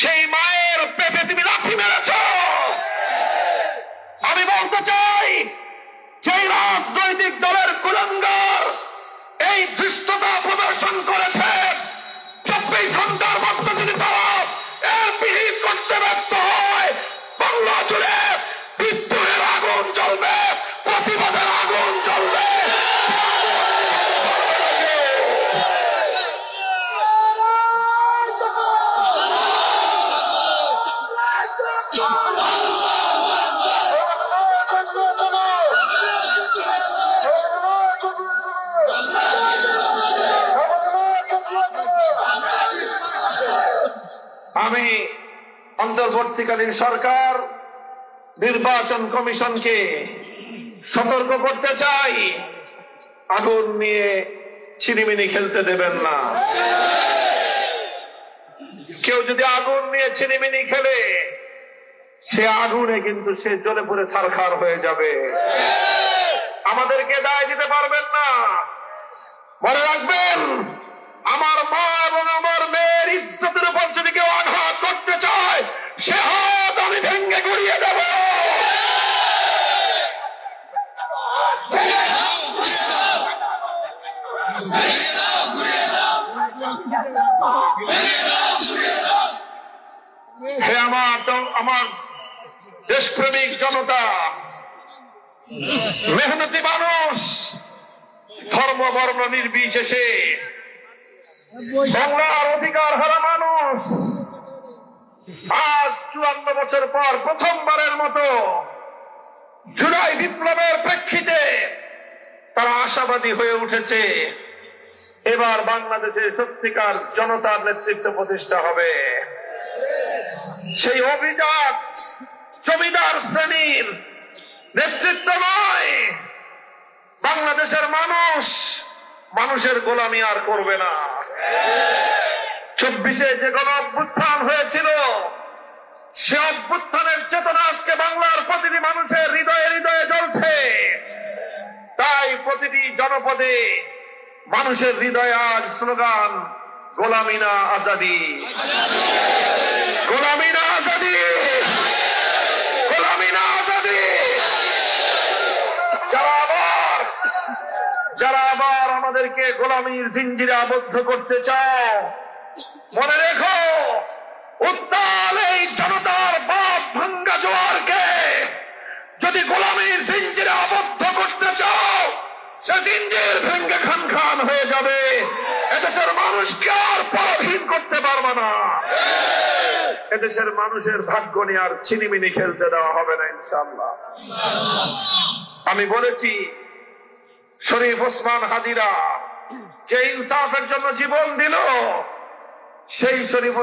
সেই মায়ের পেটে তুমি লাঠি মেরেছ। আমি বলতে চাই সেই রাজনৈতিক দলের কুলঙ্গার এই ধৃষ্টতা প্রদর্শন করেছে, চব্বিশ ঘণ্টার মধ্যে যদি তারা এর বিহিত করতে ব্যর্থ হয়, বাংলা জুড়ে আমি অন্তর্বর্তীকালীন সরকার, নির্বাচন কমিশনকে সতর্ক করতে চাই। আগুন নিয়ে ছিনিমিনি খেলতে দেবেন না। কেউ যদি আগুন নিয়ে ছিনিমিনি খেলে, সে আগুনে কিন্তু সে জ্বলে পুড়ে ছারখার হয়ে যাবে। আমাদেরকে দায় দিতে পারবেন না। মনে রাখবেন ভেঙ্গে গুড়িয়ে দেব। হে আমার আমার দেশপ্রেমিক জনতা, মেহনতি মানুষ, ধর্ম বর্ণ নির্বিশেষে বাংলার অধিকার হারা মানুষ আজ চুয়ান্ন বছর পর প্রথমবারের মতো জুলাই বিপ্লবের প্রেক্ষিতে তারা আশাবাদী হয়ে উঠেছে। এবার বাংলাদেশে সত্যিকার জনতার নেতৃত্ব প্রতিষ্ঠা হবে। সেই অভিজাত জমিদার শ্রেণির নেতৃত্ব নয়। বাংলাদেশের মানুষ মানুষের গোলামি আর করবে না। চব্বিশে যে গণ অভ্যুত্থান হয়েছিল, সে অভ্যুত্থানের চেতনা আজকে বাংলার প্রতিটি মানুষের হৃদয়ে হৃদয়ে জ্বলছে। তাই প্রতিটি জনপদে মানুষের হৃদয়ে আজ স্লোগান গোলামিনা আজাদি। গোলামিনা আজাদি! গোলামিনা আজাদি! যারা আবার যারা আবার আমাদেরকে গোলামীর জিঞ্জিরে আবদ্ধ করতে চাও মনে রেখো, উত্তাল এই জনতার বাপ ভাঙ্গা জোয়ারকে যদি গোলামীর জিঞ্জিরে আবদ্ধ করতে চাও, সে জিঞ্জির ভেঙ্গে খান খান হয়ে যাবে। এদেশের মানুষকে আর পরাধীন করতে পারবে না। এদেশের মানুষের ভাগ্য নিয়ে আর চিনিমিনি খেলতে দেওয়া হবে না ইনশাল্লাহ আমি বলেছি, শরীফ ওসমান হাদিরা যে ইনসাফের জন্য জীবন দিল সেই শরীফ